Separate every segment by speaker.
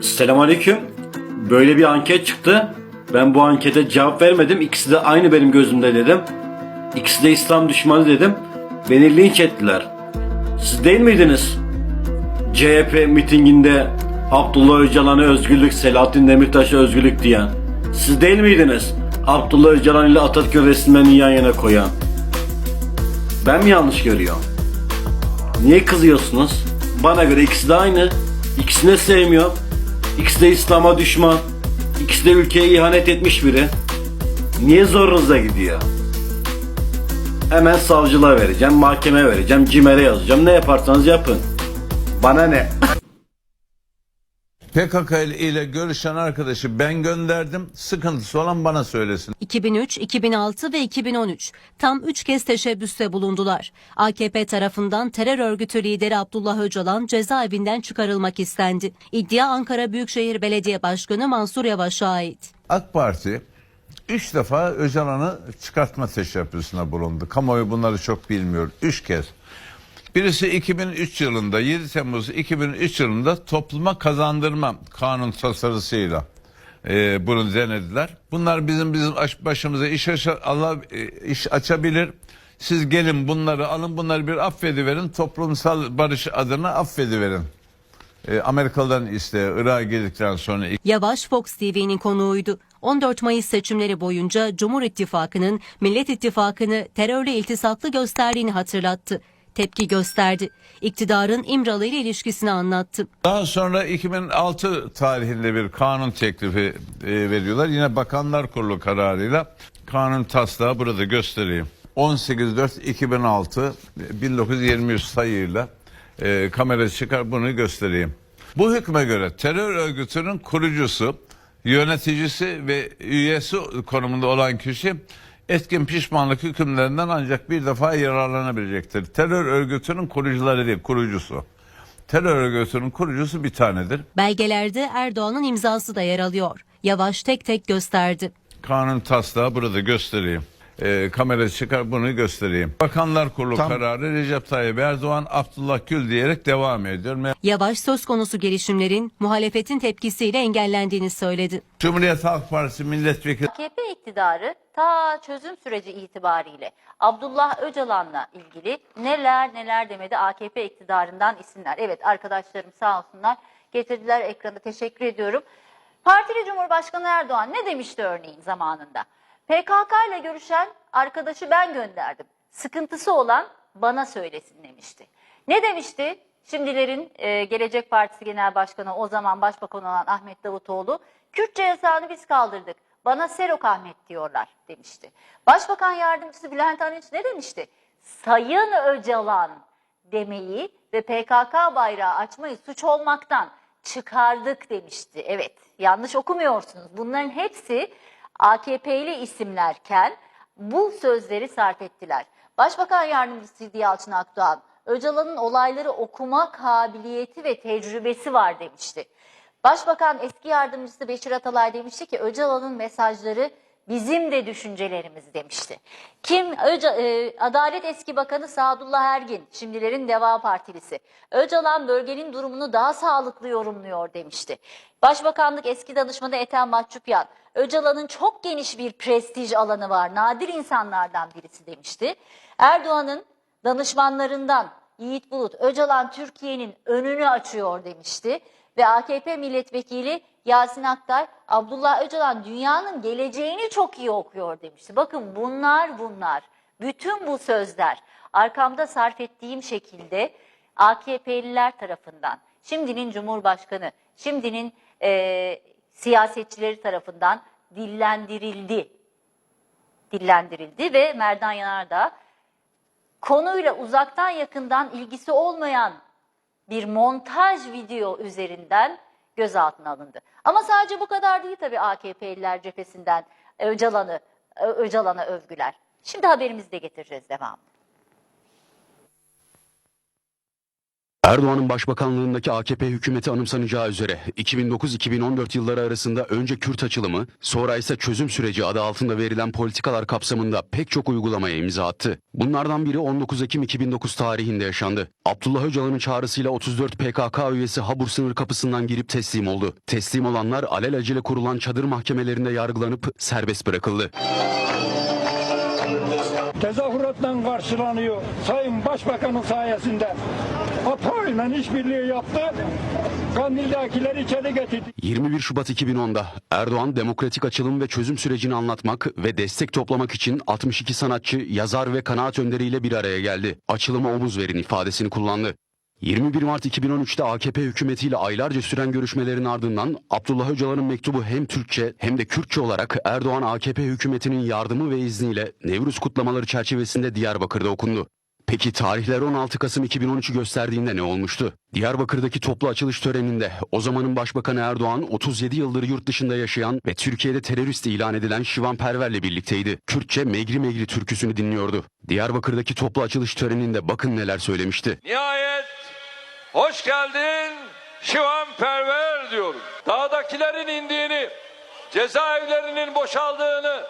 Speaker 1: Selamünaleyküm. Böyle bir anket çıktı. Ben bu ankete cevap vermedim. İkisi de aynı benim gözümde dedim. İkisi de İslam düşmanı dedim. Beni linç ettiler. Siz değil miydiniz? CHP mitinginde Abdullah Öcalan'a özgürlük, Selahattin Demirtaş'a özgürlük diyen. Siz değil miydiniz? Abdullah Öcalan ile Atatürk resimlerini yan yana koyan. Ben mi yanlış görüyorum? Niye kızıyorsunuz? Bana göre ikisi de aynı. İkisini de sevmiyorum. İkisi de İslam'a düşman. İkisi de ülkeye ihanet etmiş biri. Niye zorunuza gidiyor? Hemen savcılığa vereceğim, mahkemeye vereceğim, CİMER'e yazacağım. Ne yaparsanız yapın. Bana ne?
Speaker 2: PKK ile görüşen arkadaşı ben gönderdim. Sıkıntısı olan bana söylesin.
Speaker 3: 2003, 2006 ve 2013 tam 3 kez teşebbüste bulundular. AKP tarafından terör örgütü lideri Abdullah Öcalan cezaevinden çıkarılmak istendi. İddia Ankara Büyükşehir Belediye Başkanı Mansur Yavaş'a ait.
Speaker 2: AK Parti üç defa Öcalan'ı çıkartma teşebbüsüne bulundu. Kamuoyu bunları çok bilmiyor. Üç kez. Birisi 2003 yılında 7 Temmuz 2003 yılında topluma kazandırma kanun tasarısıyla e, bunu denediler. Bunlar bizim bizim aş- başımıza iş, aşa- Allah e, iş açabilir. Siz gelin bunları alın bunları bir affediverin toplumsal barış adına affediverin. E, Amerikalıların iste Irak'a girdikten sonra
Speaker 3: Yavaş Fox TV'nin konuğuydu. 14 Mayıs seçimleri boyunca Cumhur İttifakı'nın Millet İttifakı'nı terörle iltisaklı gösterdiğini hatırlattı. Tepki gösterdi. İktidarın İmralı ile ilişkisini anlattı.
Speaker 2: Daha sonra 2006 tarihinde bir kanun teklifi e, veriyorlar. Yine Bakanlar Kurulu kararıyla kanun taslağı burada göstereyim. 18.4.2006 1923 sayıyla e, kamera çıkar bunu göstereyim. Bu hükme göre terör örgütünün kurucusu, yöneticisi ve üyesi konumunda olan kişi etkin pişmanlık hükümlerinden ancak bir defa yararlanabilecektir. Terör örgütünün kurucuları değil, kurucusu. Terör örgütünün kurucusu bir tanedir.
Speaker 3: Belgelerde Erdoğan'ın imzası da yer alıyor. Yavaş tek tek gösterdi.
Speaker 2: Kanun taslağı burada göstereyim. Ee, kamera çıkar bunu göstereyim. Bakanlar Kurulu kararı Recep Tayyip Erdoğan Abdullah Gül diyerek devam ediyor. Me-
Speaker 3: Yavaş söz konusu girişimlerin muhalefetin tepkisiyle engellendiğini söyledi.
Speaker 2: Cumhuriyet Halk Partisi milletvekili
Speaker 4: AKP iktidarı ta çözüm süreci itibariyle Abdullah Öcalan'la ilgili neler neler demedi AKP iktidarından isimler. Evet arkadaşlarım sağ olsunlar getirdiler ekrana teşekkür ediyorum. Partili Cumhurbaşkanı Erdoğan ne demişti örneğin zamanında? PKK ile görüşen arkadaşı ben gönderdim. Sıkıntısı olan bana söylesin demişti. Ne demişti? Şimdilerin e, Gelecek Partisi Genel Başkanı o zaman Başbakan olan Ahmet Davutoğlu, Kürtçe yasağını biz kaldırdık. Bana Serok Ahmet diyorlar demişti. Başbakan Yardımcısı Bülent Arınç ne demişti? Sayın Öcalan demeyi ve PKK bayrağı açmayı suç olmaktan çıkardık demişti. Evet yanlış okumuyorsunuz. Bunların hepsi AKP'li isimlerken bu sözleri sarf ettiler. Başbakan Yardımcısı Yalçın Akdoğan, Öcalan'ın olayları okuma kabiliyeti ve tecrübesi var demişti. Başbakan eski yardımcısı Beşir Atalay demişti ki Öcalan'ın mesajları bizim de düşüncelerimiz demişti. Kim? Öca, e, Adalet eski bakanı Sadullah Ergin, şimdilerin Deva Partilisi. Öcalan bölgenin durumunu daha sağlıklı yorumluyor demişti. Başbakanlık eski danışmanı Ethem Mahçupyan, Öcalan'ın çok geniş bir prestij alanı var, nadir insanlardan birisi demişti. Erdoğan'ın danışmanlarından Yiğit Bulut, Öcalan Türkiye'nin önünü açıyor demişti. Ve AKP milletvekili Yasin Aktay, Abdullah Öcalan dünyanın geleceğini çok iyi okuyor demişti. Bakın bunlar bunlar, bütün bu sözler arkamda sarf ettiğim şekilde AKP'liler tarafından, şimdinin Cumhurbaşkanı, şimdinin eee, siyasetçileri tarafından dillendirildi. Dillendirildi ve Merdan Yanardağ konuyla uzaktan yakından ilgisi olmayan bir montaj video üzerinden gözaltına alındı. Ama sadece bu kadar değil tabii AKP'liler cephesinden Öcalan'ı Öcalan'a övgüler. Şimdi haberimizi de getireceğiz devamlı.
Speaker 5: Erdoğan'ın başbakanlığındaki AKP hükümeti anımsanacağı üzere 2009-2014 yılları arasında önce Kürt açılımı, sonra ise çözüm süreci adı altında verilen politikalar kapsamında pek çok uygulamaya imza attı. Bunlardan biri 19 Ekim 2009 tarihinde yaşandı. Abdullah Öcalan'ın çağrısıyla 34 PKK üyesi Habur sınır kapısından girip teslim oldu. Teslim olanlar alelacele kurulan çadır mahkemelerinde yargılanıp serbest bırakıldı.
Speaker 6: tezahüratla karşılanıyor. Sayın Başbakanın sayesinde APO'yla işbirliği yaptı. Kandil'dekileri içeri getirdi.
Speaker 5: 21 Şubat 2010'da Erdoğan demokratik açılım ve çözüm sürecini anlatmak ve destek toplamak için 62 sanatçı, yazar ve kanaat önderiyle bir araya geldi. Açılıma omuz verin ifadesini kullandı. 21 Mart 2013'te AKP hükümetiyle aylarca süren görüşmelerin ardından Abdullah Öcalan'ın mektubu hem Türkçe hem de Kürtçe olarak Erdoğan AKP hükümetinin yardımı ve izniyle Nevruz kutlamaları çerçevesinde Diyarbakır'da okundu. Peki tarihler 16 Kasım 2013'ü gösterdiğinde ne olmuştu? Diyarbakır'daki toplu açılış töreninde o zamanın Başbakanı Erdoğan 37 yıldır yurt dışında yaşayan ve Türkiye'de terörist ilan edilen Şivan Perver'le birlikteydi. Kürtçe Megri Megri türküsünü dinliyordu. Diyarbakır'daki toplu açılış töreninde bakın neler söylemişti.
Speaker 7: Nihayet hoş geldin Şivan Perver diyorum. Dağdakilerin indiğini, cezaevlerinin boşaldığını,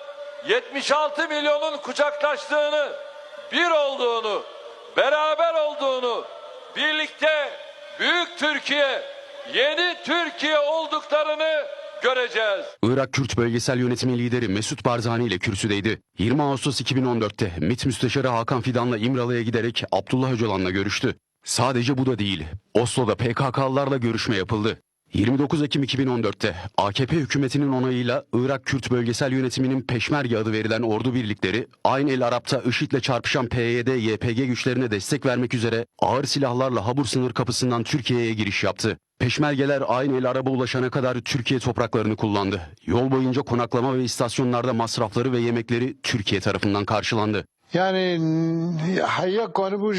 Speaker 7: 76 milyonun kucaklaştığını, bir olduğunu, beraber olduğunu, birlikte büyük Türkiye, yeni Türkiye olduklarını göreceğiz.
Speaker 5: Irak Kürt Bölgesel Yönetimi lideri Mesut Barzani ile kürsüdeydi. 20 Ağustos 2014'te MİT Müsteşarı Hakan Fidan'la İmralı'ya giderek Abdullah Öcalan'la görüştü. Sadece bu da değil. Oslo'da PKK'lılarla görüşme yapıldı. 29 Ekim 2014'te AKP hükümetinin onayıyla Irak Kürt Bölgesel Yönetimi'nin Peşmerge adı verilen ordu birlikleri aynı el Arap'ta IŞİD'le çarpışan PYD, YPG güçlerine destek vermek üzere ağır silahlarla Habur sınır kapısından Türkiye'ye giriş yaptı. Peşmergeler aynı el Arap'a ulaşana kadar Türkiye topraklarını kullandı. Yol boyunca konaklama ve istasyonlarda masrafları ve yemekleri Türkiye tarafından karşılandı.
Speaker 8: Yani hayya konu bu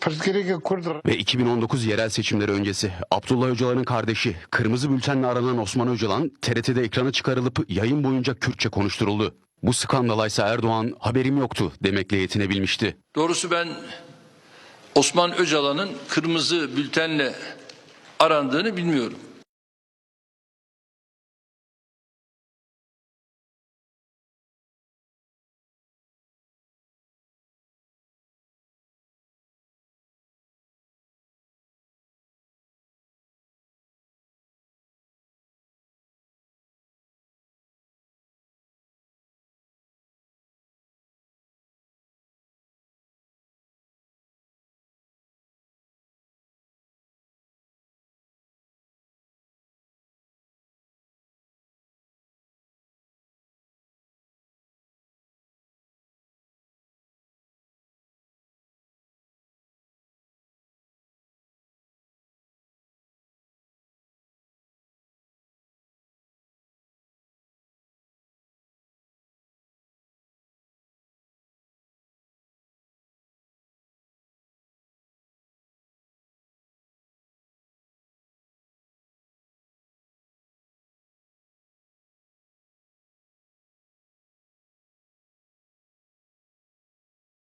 Speaker 8: perskeri kurd
Speaker 5: Ve 2019 yerel seçimleri öncesi Abdullah Öcalan'ın kardeşi Kırmızı Bülten'le aranan Osman Öcalan TRT'de ekrana çıkarılıp yayın boyunca Kürtçe konuşturuldu. Bu skandala ise Erdoğan haberim yoktu demekle yetinebilmişti.
Speaker 7: Doğrusu ben Osman Öcalan'ın kırmızı bültenle arandığını bilmiyorum.